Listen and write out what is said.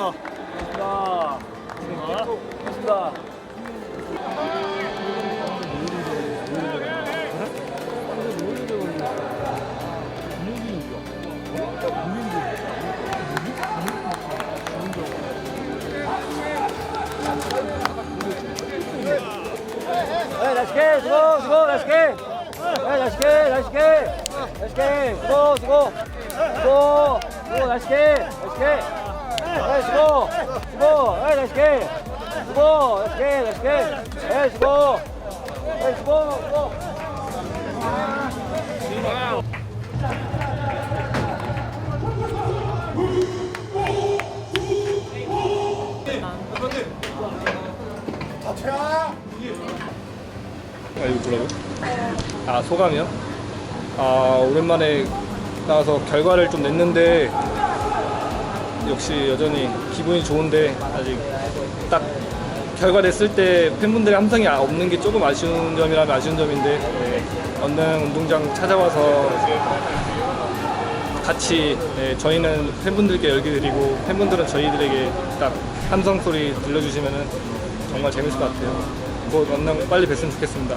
고맙습니다. 고맙습니다. 고맙습니다. 네, 맛있게 수고 수고 맛있게 네, 맛있게 맛있게 맛있게 수고 수고 수고 수고 맛있게 맛있게 임. 네, 수고, 수고, 네, 나이스 게임. 수고, 나이스 게임, 나이스 게임. 네, 수고. 네, 수고, 수고. 아, 이거 뭐라고? 아, 소감이요? 아, 오랜만에 나와서 결과를 좀 냈는데 역시 여전히 기분이 좋은데 아직 딱 결과 냈을 때 팬분들의 함성이 아- 없는 게 조금 아쉬운 점이라면 아쉬운 점인데 네, 얼른 운동장 찾아와서 같이 네, 저희는 팬분들께 열기 드리고 팬분들은 저희들에게 딱 함성 소리 들려주시면 정말 재밌을 것 같아요. 뭐 얼른 빨리 뵀으면 좋겠습니다.